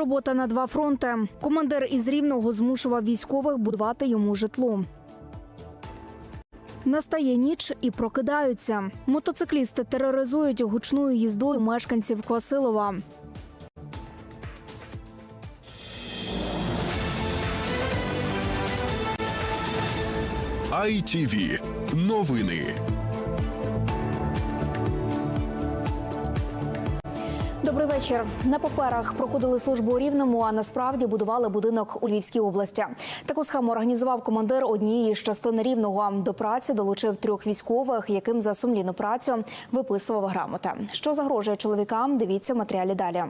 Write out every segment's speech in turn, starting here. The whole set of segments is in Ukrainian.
Робота на два фронти. Командир із Рівного змушував військових будувати йому житло. Настає ніч і прокидаються. Мотоциклісти тероризують гучною їздою мешканців Квасилова. ITV. Новини. Вечір. На паперах проходили службу у Рівному, а насправді будували будинок у Львівській області. Таку схему організував командир однієї з частин Рівного. До праці долучив трьох військових, яким за сумлінну працю виписував грамоти. Що загрожує чоловікам? Дивіться матеріалі далі.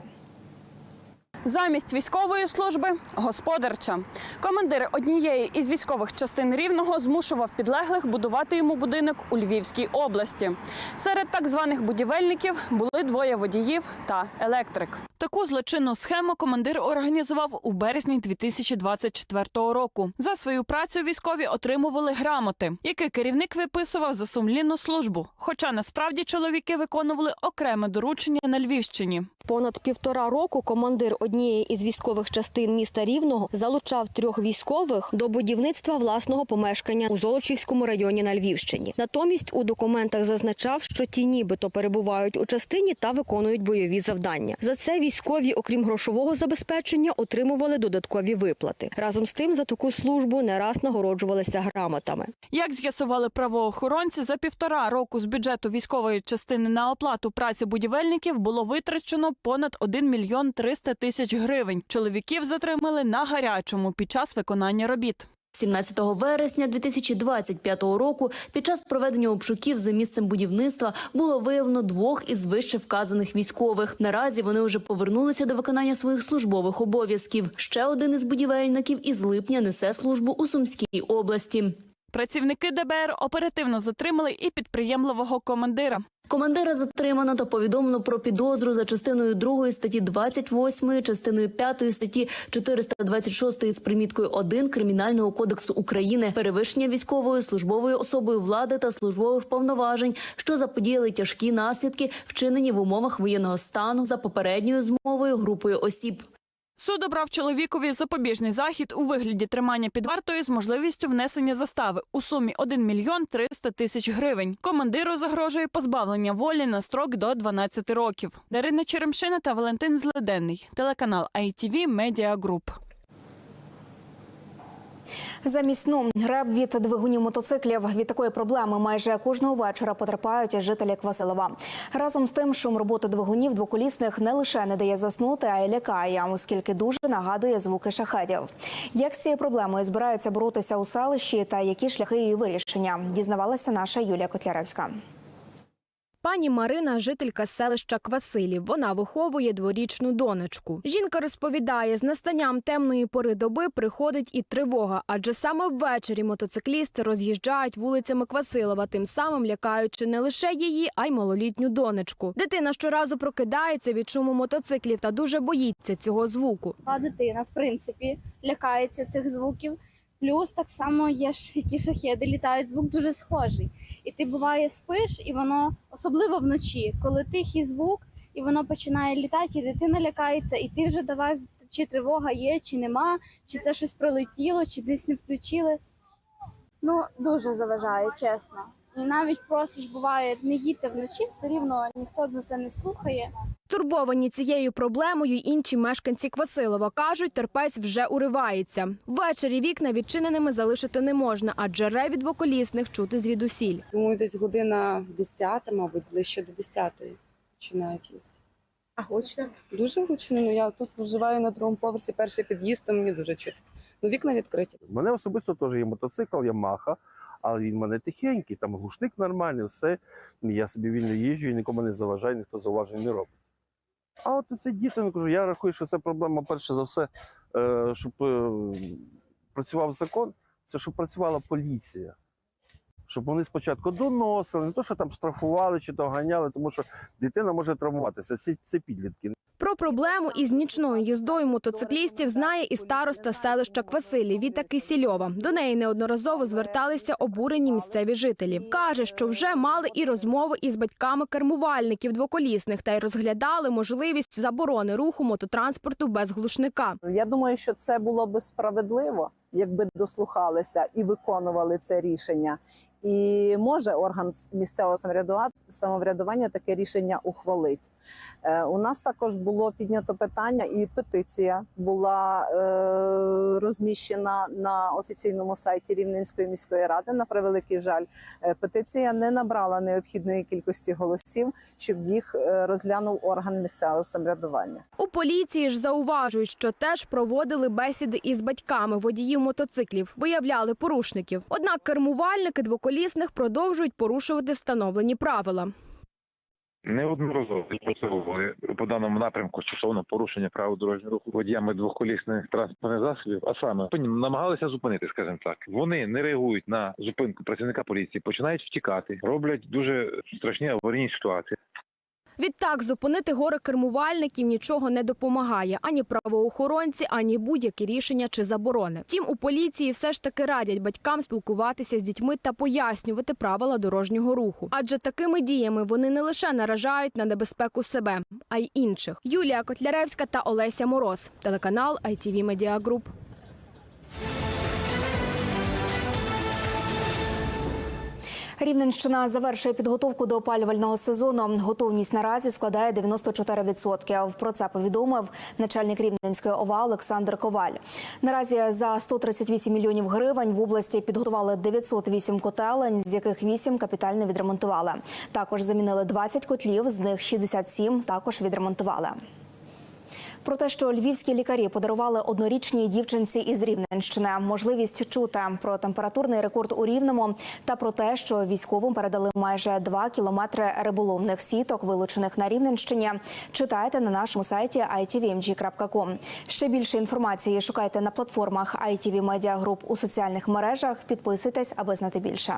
Замість військової служби господарча. Командир однієї із військових частин рівного змушував підлеглих будувати йому будинок у Львівській області. Серед так званих будівельників були двоє водіїв та електрик. Таку злочинну схему командир організував у березні 2024 року. За свою працю військові отримували грамоти, які керівник виписував за сумлінну службу. Хоча насправді чоловіки виконували окреме доручення на Львівщині. Понад півтора року командир однієї із військових частин міста Рівного залучав трьох військових до будівництва власного помешкання у Золочівському районі на Львівщині. Натомість у документах зазначав, що ті нібито перебувають у частині та виконують бойові завдання. За це військові, окрім грошового забезпечення, отримували додаткові виплати. Разом з тим за таку службу не раз нагороджувалися грамотами. Як з'ясували правоохоронці, за півтора року з бюджету військової частини на оплату праці будівельників було витрачено понад 1 мільйон 300 тисяч гривень. Чоловіків затримали на гарячому під час виконання робіт. 17 вересня 2025 року під час проведення обшуків за місцем будівництва було виявлено двох із вище вказаних військових. Наразі вони вже повернулися до виконання своїх службових обов'язків. Ще один із будівельників із липня несе службу у Сумській області. Працівники ДБР оперативно затримали і підприємливого командира. Командира затримано та повідомлено про підозру за частиною 2 статті 28, частиною 5 статті 426 з приміткою 1 Кримінального кодексу України перевищення військовою службовою особою влади та службових повноважень, що заподіяли тяжкі наслідки, вчинені в умовах воєнного стану за попередньою змовою групою осіб. Суд обрав чоловікові запобіжний захід у вигляді тримання під вартою з можливістю внесення застави у сумі 1 мільйон 300 тисяч гривень. Командиру загрожує позбавлення волі на строк до 12 років. Дарина Черемшина та Валентин Зледенний. Телеканал ITV Media Group. Замість сну рев від двигунів мотоциклів від такої проблеми майже кожного вечора потерпають жителі Квасилова. Разом з тим, шум роботи двигунів двоколісних не лише не дає заснути, а й лякає, оскільки дуже нагадує звуки шахедів. Як з цією проблемою збираються боротися у селищі та які шляхи її вирішення, дізнавалася наша Юлія Котляревська. Пані Марина жителька селища Квасилів. Вона виховує дворічну донечку. Жінка розповідає, з настанням темної пори доби приходить і тривога, адже саме ввечері мотоциклісти роз'їжджають вулицями Квасилова, тим самим лякаючи не лише її, а й малолітню донечку. Дитина щоразу прокидається від шуму мотоциклів та дуже боїться цього звуку. А дитина, в принципі, лякається цих звуків. Плюс так само є ж які шахеди літають, звук дуже схожий. І ти буває спиш, і воно особливо вночі, коли тихий звук, і воно починає літати, і дитина лякається, і ти вже давай чи тривога є, чи нема, чи це щось пролетіло, чи десь не включили. Ну, дуже заважає, чесно. І навіть просиш, буває, не їдьте вночі, все рівно ніхто за це не слухає. Турбовані цією проблемою інші мешканці Квасилова кажуть, терпець вже уривається. Ввечері вікна відчиненими залишити не можна, адже реві двоколісних чути звідусіль. Думаю, десь година 10, мабуть, ближче до 10 починають їздити. А гучно? Дуже гучно. Ну я тут проживаю на другому поверсі, перший під'їзд, то мені дуже чути. Ну вікна відкриті. У мене особисто теж є мотоцикл, Ямаха, але він в мене тихенький, там глушник нормальний, все. Я собі вільно їжджу і нікому не заважаю, ніхто зауважень не робить. А от це діти, ну кажу, я рахую, що це проблема, перше за все, е, щоб е, працював закон, це щоб працювала поліція. Щоб вони спочатку доносили, не то, що там штрафували чи то ганяли, тому що дитина може травмуватися. Це, це підлітки. Про Про проблему із нічною їздою мотоциклістів знає і староста селища Квасилі Віта Кисільова. До неї неодноразово зверталися обурені місцеві жителі. Каже, що вже мали і розмови із батьками кермувальників двоколісних та й розглядали можливість заборони руху мототранспорту без глушника. Я думаю, що це було би справедливо, якби дослухалися і виконували це рішення. І може орган місцевого самоврядува- самоврядування таке рішення ухвалить. Е, у нас також було піднято питання, і петиція була е, розміщена на офіційному сайті Рівненської міської ради. На превеликий жаль, Е, петиція не набрала необхідної кількості голосів, щоб їх розглянув орган місцевого самоврядування. У поліції ж зауважують, що теж проводили бесіди із батьками водіїв мотоциклів, виявляли порушників. Однак кермувальники двоколісних продовжують порушувати встановлені правила. Неодноразово відпрацьовували по даному напрямку стосовно порушення правил дорожнього руху водіями двохколісних транспортних засобів, а саме намагалися зупинити, скажімо так. Вони не реагують на зупинку працівника поліції, починають втікати, роблять дуже страшні аварійні ситуації. Відтак зупинити горе кермувальників нічого не допомагає ані правоохоронці, ані будь-які рішення чи заборони. Втім, у поліції все ж таки радять батькам спілкуватися з дітьми та пояснювати правила дорожнього руху. Адже такими діями вони не лише наражають на небезпеку себе, а й інших. Юлія Котляревська та Олеся Мороз, телеканал ITV Media Group. Рівненщина завершує підготовку до опалювального сезону. Готовність наразі складає 94%. Про це повідомив начальник Рівненської ОВА Олександр Коваль. Наразі за 138 мільйонів гривень в області підготували 908 котелень, з яких 8 капітально відремонтували. Також замінили 20 котлів, з них 67 також відремонтували. Про те, що львівські лікарі подарували однорічній дівчинці із Рівненщини можливість чути про температурний рекорд у Рівному та про те, що військовим передали майже 2 кілометри риболовних сіток, вилучених на Рівненщині. Читайте на нашому сайті itvmg.com. Ще більше інформації шукайте на платформах ITV Media Group у соціальних мережах. Підписуйтесь, аби знати більше.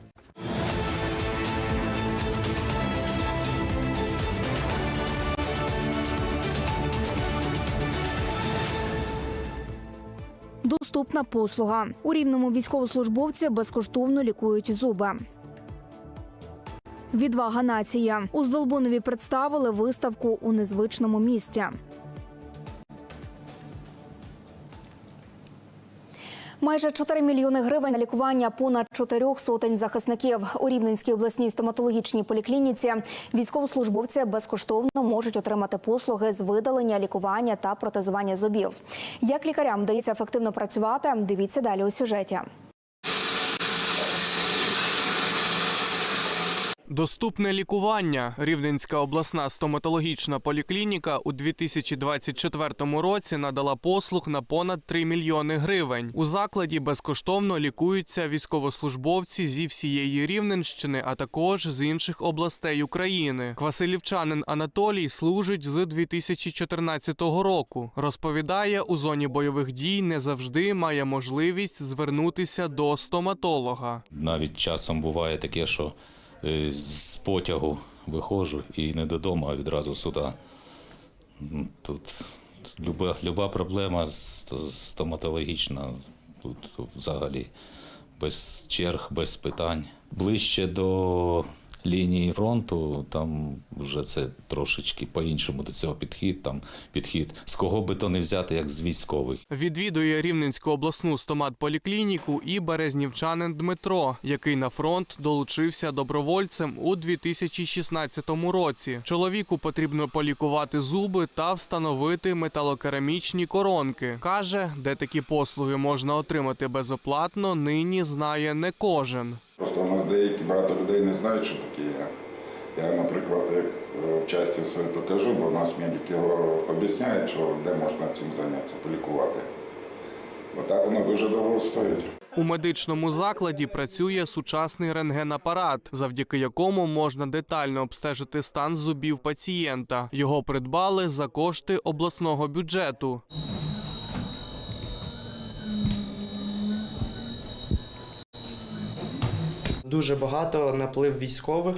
Доступна послуга у рівному військовослужбовці безкоштовно лікують зуби. Відвага нація у Здолбунові представили виставку у незвичному місці. Майже 4 мільйони гривень на лікування понад чотирьох сотень захисників у Рівненській обласній стоматологічній поліклініці. Військовослужбовці безкоштовно можуть отримати послуги з видалення, лікування та протезування зубів. Як лікарям вдається ефективно працювати? Дивіться далі у сюжеті. Доступне лікування. Рівненська обласна стоматологічна поліклініка у 2024 році надала послуг на понад 3 мільйони гривень. У закладі безкоштовно лікуються військовослужбовці зі всієї Рівненщини, а також з інших областей України. Квасилівчанин Анатолій служить з 2014 року. Розповідає, у зоні бойових дій не завжди має можливість звернутися до стоматолога. Навіть часом буває таке, що з потягу виходжу і не додому, а відразу сюди. Тут люба, люба проблема стоматологічна, тут взагалі без черг, без питань. Ближче до лінії фронту, там вже це трошечки по-іншому до цього підхід. Там підхід з кого би то не взяти, як з військових. Відвідує Рівненську обласну стомат-поліклініку і березнівчанин Дмитро, який на фронт долучився добровольцем у 2016 році. Чоловіку потрібно полікувати зуби та встановити металокерамічні коронки. Каже, де такі послуги можна отримати безоплатно, нині знає не кожен. Просто у нас деякі багато людей не знають, що таке є. Я, наприклад, як е, в часті все то кажу, бо в нас медики об'ясняють, що де можна цим зайнятися, полікувати. Бо так воно дуже довго стоїть. У медичному закладі працює сучасний рентгенапарат, завдяки якому можна детально обстежити стан зубів пацієнта. Його придбали за кошти обласного бюджету. Дуже багато наплив військових.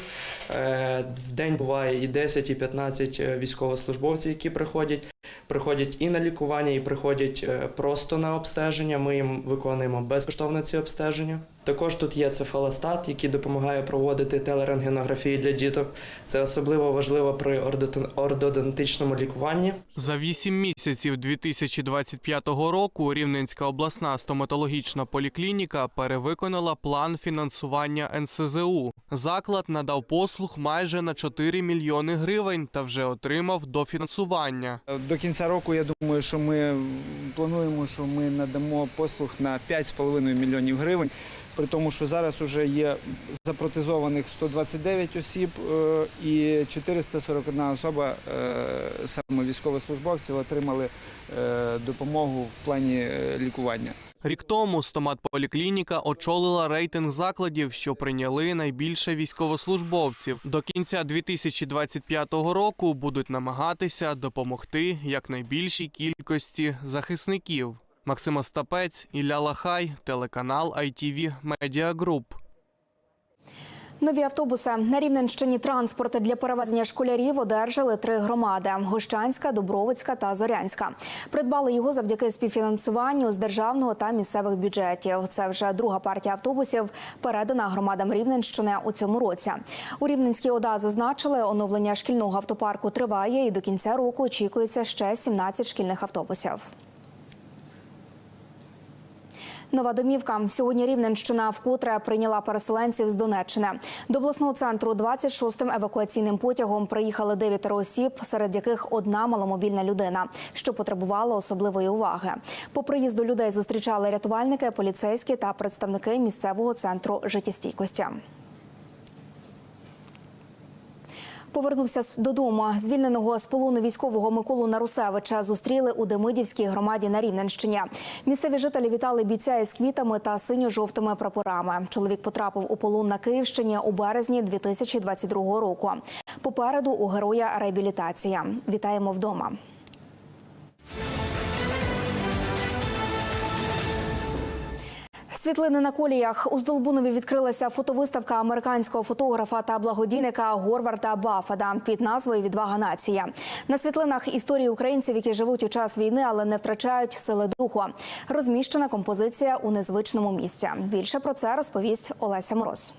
Е, В день буває і 10, і 15 військовослужбовців, які приходять. Приходять і на лікування, і приходять е, просто на обстеження. Ми їм виконуємо безкоштовно ці обстеження. Також тут є цефалостат, який допомагає проводити телерентгенографії для діток. Це особливо важливо при ордодонтичному лікуванні. За вісім місяців 2025 року Рівненська обласна стоматологічна поліклініка перевиконала план фінансування НСЗУ. Заклад надав послуг майже на 4 мільйони гривень та вже отримав дофінансування. До кінця року я думаю, що ми плануємо, що ми надамо послуг на 5,5 мільйонів гривень. При тому, що зараз вже є запротезованих 129 осіб е, і 441 особа, е, саме військовослужбовців, отримали е, допомогу в плані лікування. Рік тому стоматполіклініка очолила рейтинг закладів, що прийняли найбільше військовослужбовців. До кінця 2025 року будуть намагатися допомогти якнайбільшій кількості захисників. Максим Остапець, Ілля Лахай, телеканал ITV Media Group. Нові автобуси на Рівненщині транспорт для перевезення школярів одержали три громади: Гощанська, Дубровицька та Зорянська. Придбали його завдяки співфінансуванню з державного та місцевих бюджетів. Це вже друга партія автобусів, передана громадам Рівненщини у цьому році. У Рівненській ОДА зазначили, оновлення шкільного автопарку триває, і до кінця року очікується ще 17 шкільних автобусів. Нова домівка сьогодні Рівненщина вкотре прийняла переселенців з Донеччини. До обласного центру 26-м евакуаційним потягом приїхали дев'ятеро осіб, серед яких одна маломобільна людина, що потребувала особливої уваги. По приїзду людей зустрічали рятувальники, поліцейські та представники місцевого центру життєстійкості. Повернувся додому. Звільненого з полону військового Миколу Нарусевича зустріли у Демидівській громаді на Рівненщині. Місцеві жителі вітали бійця із квітами та синьо-жовтими прапорами. Чоловік потрапив у полон на Київщині у березні 2022 року. Попереду у героя реабілітація. Вітаємо вдома. Світлини на коліях у Здолбунові відкрилася фотовиставка американського фотографа та благодійника Горварда Бафада під назвою Відвага нація. На світлинах історії українців, які живуть у час війни, але не втрачають сили духу. Розміщена композиція у незвичному місці. Більше про це розповість Олеся Мороз.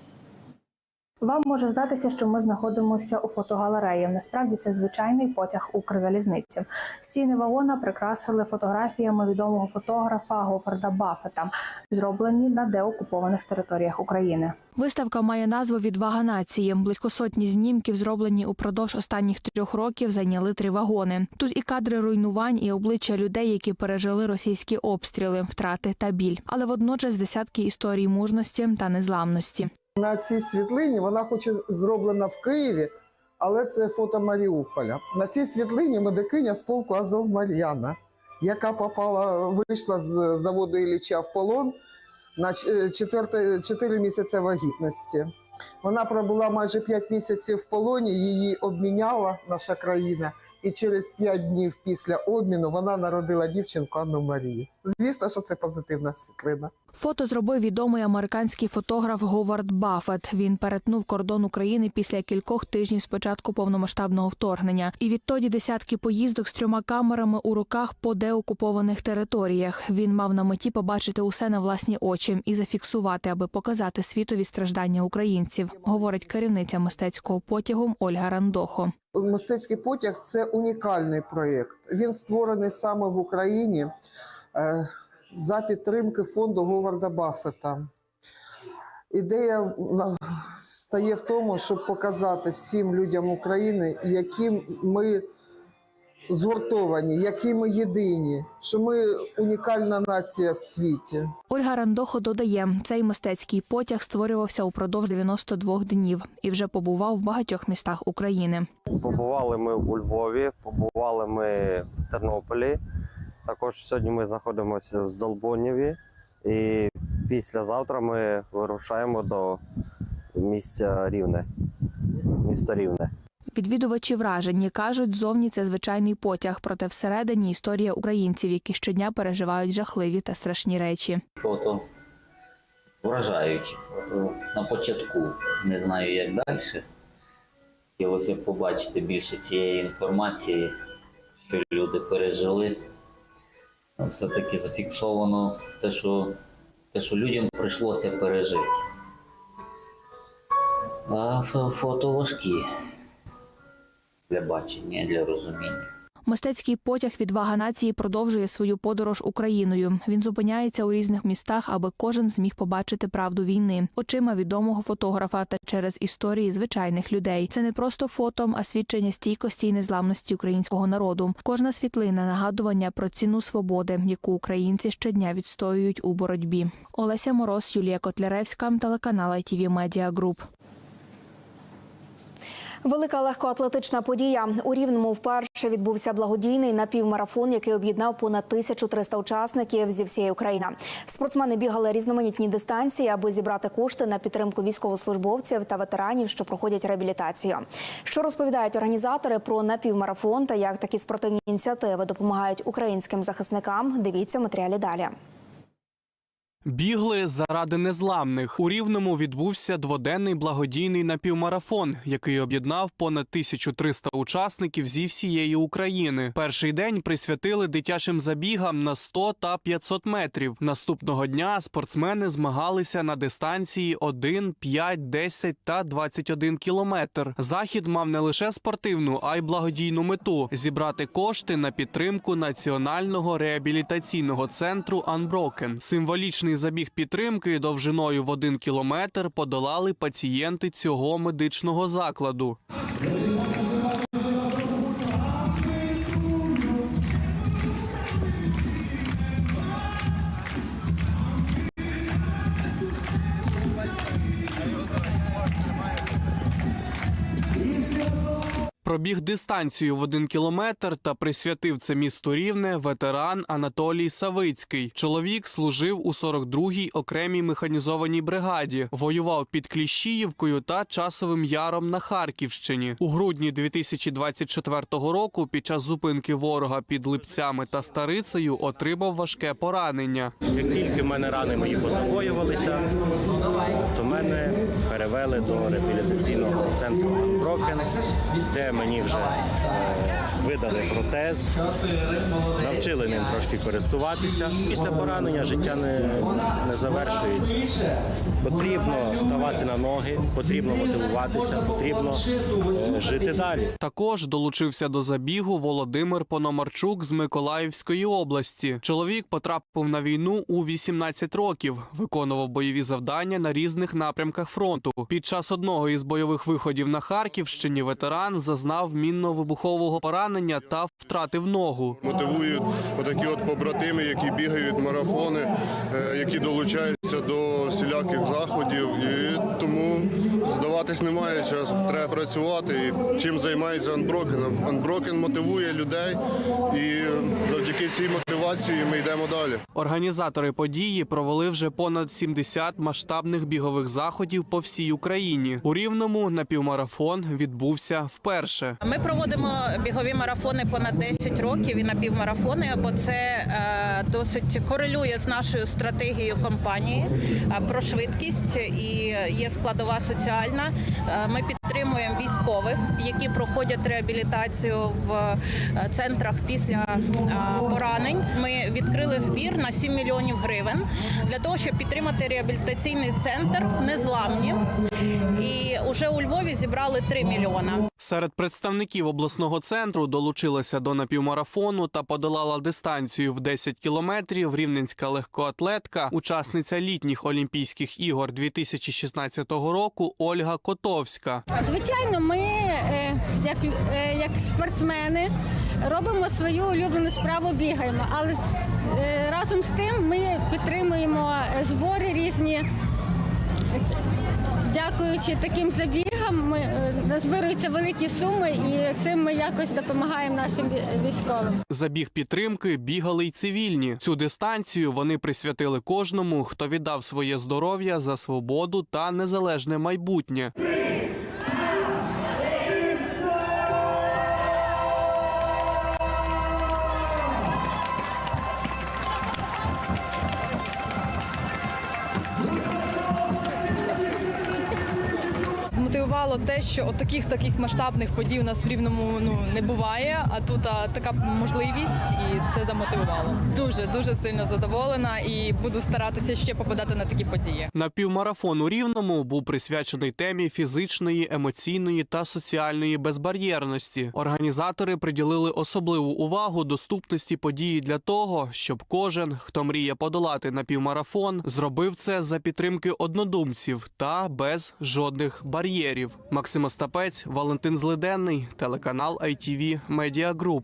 Вам може здатися, що ми знаходимося у фотогалереї. Насправді це звичайний потяг Укрзалізниці. Стіни вагона прикрасили фотографіями відомого фотографа Говарда Баффета, зроблені на деокупованих територіях України. Виставка має назву Відвага нації. Близько сотні знімків, зроблені упродовж останніх трьох років, зайняли три вагони. Тут і кадри руйнувань, і обличчя людей, які пережили російські обстріли, втрати та біль, але водночас десятки історій мужності та незламності. На цій світлині вона хоч і зроблена в Києві, але це фото Маріуполя. На цій світлині медикиня з полку Азов Мар'яна, яка попала, вийшла з заводу Ілліча в полон на 4, 4 місяці вагітності. Вона пробула майже 5 місяців в полоні, її обміняла наша країна, і через 5 днів після обміну вона народила дівчинку Анну Марію. Звісно, що це позитивна світлина. Фото зробив відомий американський фотограф Говард Баффет. Він перетнув кордон України після кількох тижнів з початку повномасштабного вторгнення. І відтоді десятки поїздок з трьома камерами у руках по деокупованих територіях. Він мав на меті побачити усе на власні очі і зафіксувати, аби показати світові страждання українців, говорить керівниця мистецького потягу Ольга Рандохо. Мистецький потяг це унікальний проєкт. Він створений саме в Україні за підтримки фонду Говарда Баффета. Ідея на- стає в тому, щоб показати всім людям України, які ми згуртовані, які ми єдині, що ми унікальна нація в світі. Ольга Рандохо додає, цей мистецький потяг створювався упродовж 92 днів і вже побував в багатьох містах України. Побували ми у Львові, побували ми в Тернополі. Також сьогодні ми знаходимося в Здолбунєві і Післязавтра ми вирушаємо до місця Рівне. Місто Рівне. Відвідувачі вражені кажуть, зовні це звичайний потяг, проте всередині історія українців, які щодня переживають жахливі та страшні речі. Фото вражаючі фото. На початку не знаю, як далі. Хотілося б побачити більше цієї інформації, що люди пережили. Все-таки зафіксовано те, що, те, що людям прийшлося пережити. А фото важкі для бачення, для розуміння. Мистецький потяг Відвага нації продовжує свою подорож Україною. Він зупиняється у різних містах, аби кожен зміг побачити правду війни очима відомого фотографа та через історії звичайних людей. Це не просто фото, а свідчення стійкості і незламності українського народу. Кожна світлина нагадування про ціну свободи, яку українці щодня відстоюють у боротьбі. Олеся Мороз, Юлія Котляревська, телеканал ITV Media Group. Велика легкоатлетична подія у Рівному вперше відбувся благодійний напівмарафон, який об'єднав понад 1300 учасників зі всієї України. Спортсмени бігали різноманітні дистанції, аби зібрати кошти на підтримку військовослужбовців та ветеранів, що проходять реабілітацію. Що розповідають організатори про напівмарафон та як такі спортивні ініціативи допомагають українським захисникам? Дивіться матеріалі далі. Бігли заради незламних. У Рівному відбувся дводенний благодійний напівмарафон, який об'єднав понад 1300 учасників зі всієї України. Перший день присвятили дитячим забігам на 100 та 500 метрів. Наступного дня спортсмени змагалися на дистанції 1, 5, 10 та 21 кілометр. Захід мав не лише спортивну, а й благодійну мету зібрати кошти на підтримку національного реабілітаційного центру Unbroken. Символічний забіг підтримки довжиною в один кілометр подолали пацієнти цього медичного закладу. Пробіг дистанцію в один кілометр та присвятив це місту рівне ветеран Анатолій Савицький. Чоловік служив у 42-й окремій механізованій бригаді, воював під Кліщіївкою та Часовим Яром на Харківщині. У грудні 2024 року під час зупинки ворога під Липцями та Старицею отримав важке поранення. Як тільки в мене рани мої позагоювалися, то мене перевели до реабілітаційного центру Broken, де мені вже е, видали протез, навчили ним трошки користуватися. Після поранення життя не, не завершується. Потрібно ставати на ноги, потрібно мотивуватися, потрібно е, жити далі. Також долучився до забігу Володимир Пономарчук з Миколаївської області. Чоловік потрапив на війну у 18 років, виконував бойові завдання на різних напрямках фронту. Під час одного із бойових виходів на Харківщині ветеран зазнав мінно-вибухового поранення та втратив ногу. Мотивують отакі от побратими, які бігають марафони, е, які долучаються до всіляких заходів. І тому здаватись немає часу. Треба працювати. І чим займається Unbroken? Unbroken мотивує людей, і завдяки цій мотивації ми йдемо далі. Організатори події провели вже понад 70 масштабних бігових заходів по всій Україні. У рівному напівмарафон відбувся вперше. Ми проводимо бігові марафони понад 10 років і напівмарафони, бо це е, досить корелює з нашою стратегією компанії е, про швидкість і є складова соціальна. Е, Ми підтримуємо військових, які проходять реабілітацію в е, центрах після поранень. Ми відкрили збір на 7 мільйонів гривень для того, щоб підтримати реабілітаційний центр незламні. І вже у Львові зібрали 3 мільйона. Серед представників обласного центру долучилася до напівмарафону та подолала дистанцію в 10 кілометрів рівненська легкоатлетка, учасниця літніх Олімпійських ігор 2016 року Ольга Котовська. Звичайно, ми, е, як, е, як спортсмени, робимо свою улюблену справу, бігаємо. Але е, разом з тим ми підтримуємо збори різні. Дякуючи таким забігам, ми е, назбируються великі суми, і цим ми якось допомагаємо нашим військовим. Забіг підтримки бігали й цивільні. Цю дистанцію вони присвятили кожному, хто віддав своє здоров'я за свободу та незалежне майбутнє. Що от таких таких масштабних подій у нас в рівному ну не буває. А тут а, така можливість, і це замотивувало. Дуже дуже сильно задоволена і буду старатися ще попадати на такі події. Напівмарафон у Рівному був присвячений темі фізичної, емоційної та соціальної безбар'єрності. Організатори приділили особливу увагу доступності події для того, щоб кожен, хто мріє подолати напівмарафон, зробив це за підтримки однодумців та без жодних бар'єрів. Максим Остапець, Валентин Злиденний, телеканал ITV Media Group.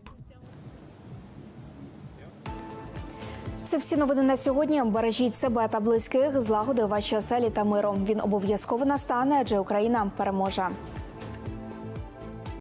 Це всі новини на сьогодні. Бережіть себе та близьких, злагоди ваші оселі та миром. Він обов'язково настане, адже Україна переможе.